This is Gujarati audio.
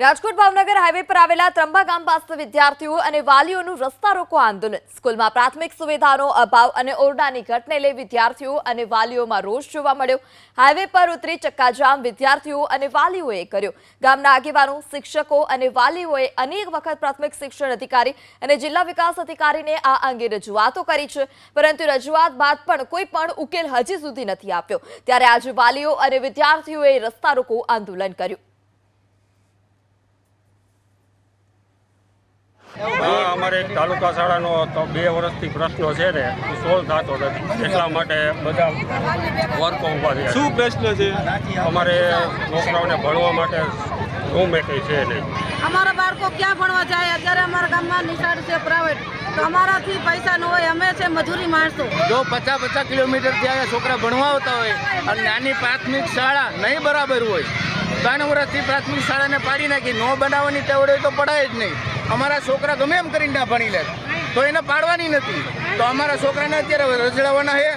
રાજકોટ ભાવનગર હાઈવે પર આવેલા ત્રંબા ગામ પાસે વિદ્યાર્થીઓ અને વાલીઓનું રસ્તા રોકો આંદોલન. સ્કૂલમાં પ્રાથમિક સુવિધાનો અભાવ અને ઓરડાની ઘટને લઈ વિદ્યાર્થીઓ અને વાલીઓમાં રોષ જોવા મળ્યો. હાઈવે પર ઉતરી ચક્કાજામ વિદ્યાર્થીઓ અને વાલીઓએ કર્યો. ગામના આગેવાનો, શિક્ષકો અને વાલીઓએ અનેક વખત પ્રાથમિક શિક્ષણ અધિકારી અને જિલ્લા વિકાસ અધિકારીને આ અંગે રજૂઆતો કરી છે. પરંતુ રજૂઆત બાદ પણ કોઈ પણ ઉકેલ હજી સુધી નથી આપ્યો. ત્યારે આજે વાલીઓ અને વિદ્યાર્થીઓએ રસ્તા રોકો આંદોલન કર્યું. અમારે એક તાલુકા શાળાનો તો બે વર્ષથી પ્રશ્નો છે ને એ સોલ્વ થતો નથી. એટલા માટે બધા વર્કો ઊભા થયા શું પ્રશ્ન છે? અમારે છોકરાઓને ભણવા માટે રૂમ એ છે નહીં અમારા બાળકો ક્યાં ભણવા જાય? અત્યારે અમારા ગામમાં નિશાળ છે પ્રાઇવેટ અમારાથી પૈસા ન હોય અમે છે મજૂરી માણસો. જો પચાસ પચાસ કિલોમીટર ત્યાં છોકરા ભણવા આવતા હોય અને નાની પ્રાથમિક શાળા નહીં બરાબર હોય ત્રણ વર્ષથી પ્રાથમિક શાળાને પાડી નાખી. ન બનાવવાની તેવડે તો પડાય જ નહીં. અમારા છોકરા ગમે એમ કરીને ભણી લે. તો એને પાડવાની નથી. તો અમારા છોકરાને અત્યારે રજડાવવાના છે.